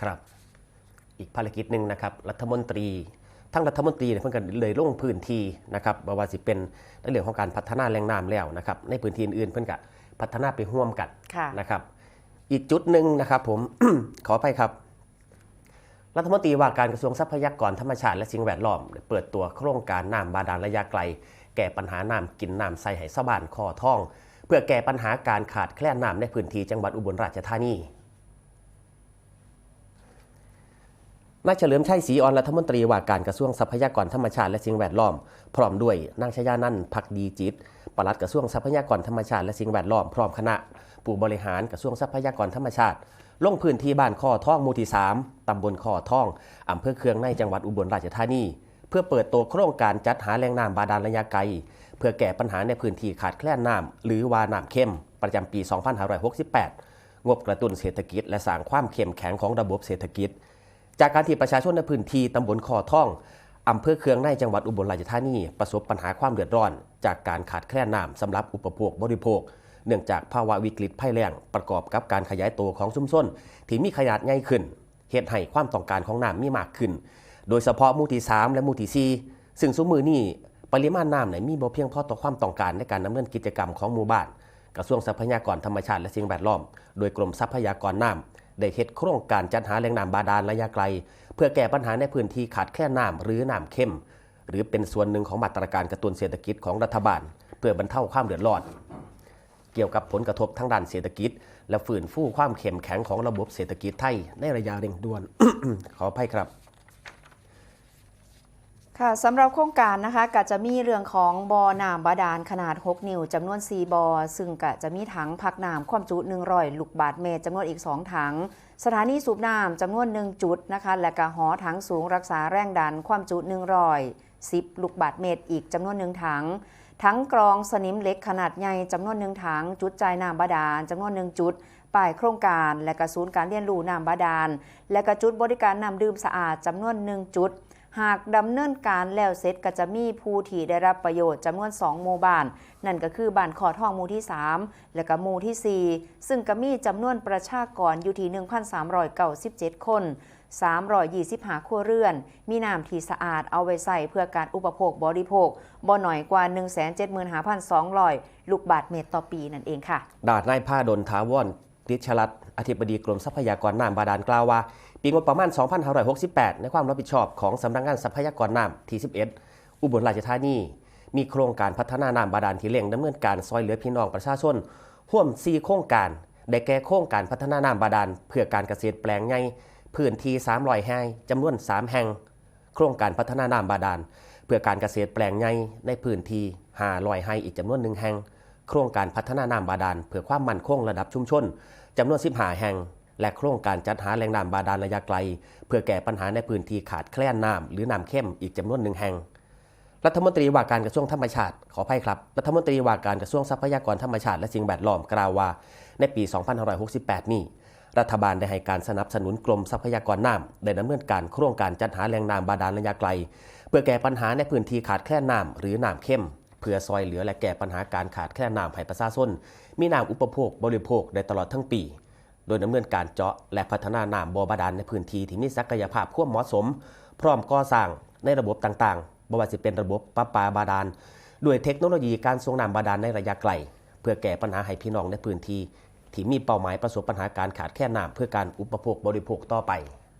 ครับ อีกภารกิจหนึ่งนะครับรัฐมนตรีทั้งรัฐมนตรีเนี่ยเพิ่นก็เลยลงพื้นที่นะครับบ่ว่าสิเป็นในเรื่องของการพัฒนาแหล่งน้ำแล้วนะครับในพื้นที่อื่นๆเพิ่นก็พัฒนาไปร่วมกันค่ะนะครับ อีกจุดหนึ่งนะครับผม ขออภัยครับ รัฐมนตรีว่าการกระทรวงทรัพยากรธรรมชาติและสิ่งแวดล้อมได้เปิดตัวโครงการน้ำบาดาลระยะไกล แก้ปัญหาน้ำกินน้ำใส่ให้ชาวบ้านคอท่อง เพื่อแก้ปัญหาการขาดแคลนน้ำในพื้นที่จังหวัดอุบลราชธานี นายเฉลิมชัยศรีอ่อนรัฐมนตรีว่าการกระทรวงทรัพยากรธรรมชาติและสิ่งแวดล้อม พร้อมด้วยนางชยานันท์พักดีจิตปลัดกระทรวงทรัพยากรธรรมชาติและสิ่งแวดล้อมพร้อมคณะ ผู้บริหารกระทรวงทรัพยากรธรรมชาติ ลงพื้นที่บ้านข้อท่องหมูที่ 3 ตำบลข้อท่องอำเภอเคืองในจังหวัดอุบลราชธานี เพื่อเปิดตัวโครงการจัดหาแหล่งน้ำบาดาลระยะไกล เพื่อแก้ปัญหาในพื้นที่ขาดแคลนน้ำหรือว่าน้ำเข้ม ประจำปี 2568 งบกระตุ้นเศรษฐกิจ และสร้างความเข้มแข็งของระบบเศรษฐกิจ จากการที่ประชาชนในพื้นที่ตำบลคอท่องอำเภอเคืองในจังหวัดอุบลราชธานีประสบปัญหาความเดือดร้อน จากการขาดแคลนน้ำสำหรับอุปโภคบริโภค เนื่องจากภาวะวิกฤตภัยแล้งประกอบกับการขยายตัวของชุมชนที่มีขนาดใหญ่ขึ้นเหตุให้ความต้องการของน้ำมีมากขึ้น โดยเฉพาะมู่ที่3และมู่ที่4ซึ่งสมมือนี้ปริมาณน้ำไหนมีบ่เพียงพอต่อความต้องการในการดำเนินกิจกรรมของหมู่บ้าน กระทรวงทรัพยากรธรรมชาติและสิ่งแวดล้อม โดยกรมทรัพยากรน้ำ ได้เฮ็ดโครงการจัดหาแหล่งน้ำบาดาลระยะไกล เพื่อแก้ปัญหาในพื้นที่ขาดแคลนน้ำหรือน้ำเข้ม หรือเป็นส่วนหนึ่งของมาตรการกระตุ้นเศรษฐกิจของรัฐบาล เพื่อบรรเทาความเดือดร้อน เกี่ยวกับผลกระทบทางด้านเศรษฐกิจ และฝืนฟูความเข้มแข็งของระบบเศรษฐกิจไทยในระยะเร่งด่วนขออภัยครับ ค่ะสำหรับโครงการนะคะก็จะมีเรื่องของบ่อน้ำบาดาลขนาด 6 นิ้วจำนวน 4บ่อซึ่งก็จะมีถังพักน้ำความจุ100ลูกบาทเมตรจำนวนอีก 2 ถัง สถานีสูบน้ำจำนวน 1 จุดนะคะ และก็หอถังสูงรักษาแรงดันความจุ100 10ลูกบาทเมตรอีกจำนวนหนึ่งถังถังกรองสนิมเล็กขนาดใหญ่จำนวนหนึ่งถัง จุดจ่ายน้ำบาดาลจำนวนหนึ่งจุดป้ายโครงการ และกระศูนย์การเรียนรู้น้ำบาดาล และกระจุดบริการน้ำดื่มสะอาดจำนวนหนึ่งจุด หากดำเนินการแล้วเสร็จก็จะมีผู้ที่ได้รับประโยชน์จำนวน 2 หมู่บ้าน นั่นก็คือบ้านขอทองหมู่ที่ 3 และก็หมู่ที่ 4 ซึ่งก็มีจำนวนประชากรอยู่ที่1,397 คน 325 ครัวเรือน มีน้ำที่สะอาดเอาไว้ใส่เพื่อการอุปโภคบริโภค บ่หน่อยกว่า 175,200 ลูกบาทเมตรต่อปีนั่นเองค่ะ ดาดนายผ้าดลถาวรติชลัดอธิบดีกรมทรัพยากรน้ำบาดาลกล่าวว่า ปีงบประมาณ 2568 ในความรับผิดชอบของสำนักงานทรัพยากรน้ำที่ 11 อุบลราชธานี มีโครงการพัฒนาน้ำบาดาลที่เร่งดำเนินการซอยเหลือพี่น้องประชาชนร่วม 4 โครงการ ได้แก่โครงการพัฒนาน้ำบาดาลเพื่อการเกษตรแปลงใหญ่พื้นที่300แห่งจำนวน 3 แห่ง โครงการพัฒนาน้ำบาดาลเพื่อการเกษตรแปลงใหญ่ในพื้นที่500ไร่อีกจำนวนหนึ่งแห่ง โครงการพัฒนาน้ำบาดาลเพื่อความมั่นคงระดับชุมชนจำนวน15แห่ง และโครงการจัดหาแหล่งน้ำบาดาลระยะไกล เพื่อแก้ปัญหาในพื้นที่ขาดแคลนน้ำหรือน้ำเข้มอีกจำนวนหนึ่งแห่ง รัฐมนตรีว่าการกระทรวงธรรมชาติขออภัยครับ รัฐมนตรีว่าการกระทรวงทรัพยากรธรรมชาติและสิ่งแวดล้อมกล่าวว่า ในปี 2568 นี้รัฐบาลได้ให้การสนับสนุนกรมทรัพยากรน้ำได้ดำเนินการโครงการจัดหาแหล่งน้ำบาดาลระยะไกล เพื่อแก้ปัญหาในพื้นที่ขาดแคลนน้ำหรือน้ำเข้มเพื่อซอยเหลือและแก้ปัญหาการขาดแคลนน้ำให้ประชาชนมีน้ำอุปโภคบริโภคได้ตลอดทั้งปี โดยดำเนินการเจาะและพัฒนาน้ำบ่อบาดาลในพื้นที่ที่มีศักยภาพควบเหมาะสม พร้อมก่อสร้างในระบบต่างๆบ่ว่าจะเป็นระบบประปาบาดาลด้วยเทคโนโลยีการส่งน้ำบาดาลในระยะไกล เพื่อแก้ปัญหาให้พี่น้องในพื้นที่ที่มีเป้าหมายประสบปัญหาการขาดแคลนน้ำเพื่อการอุปโภคบริโภคต่อไป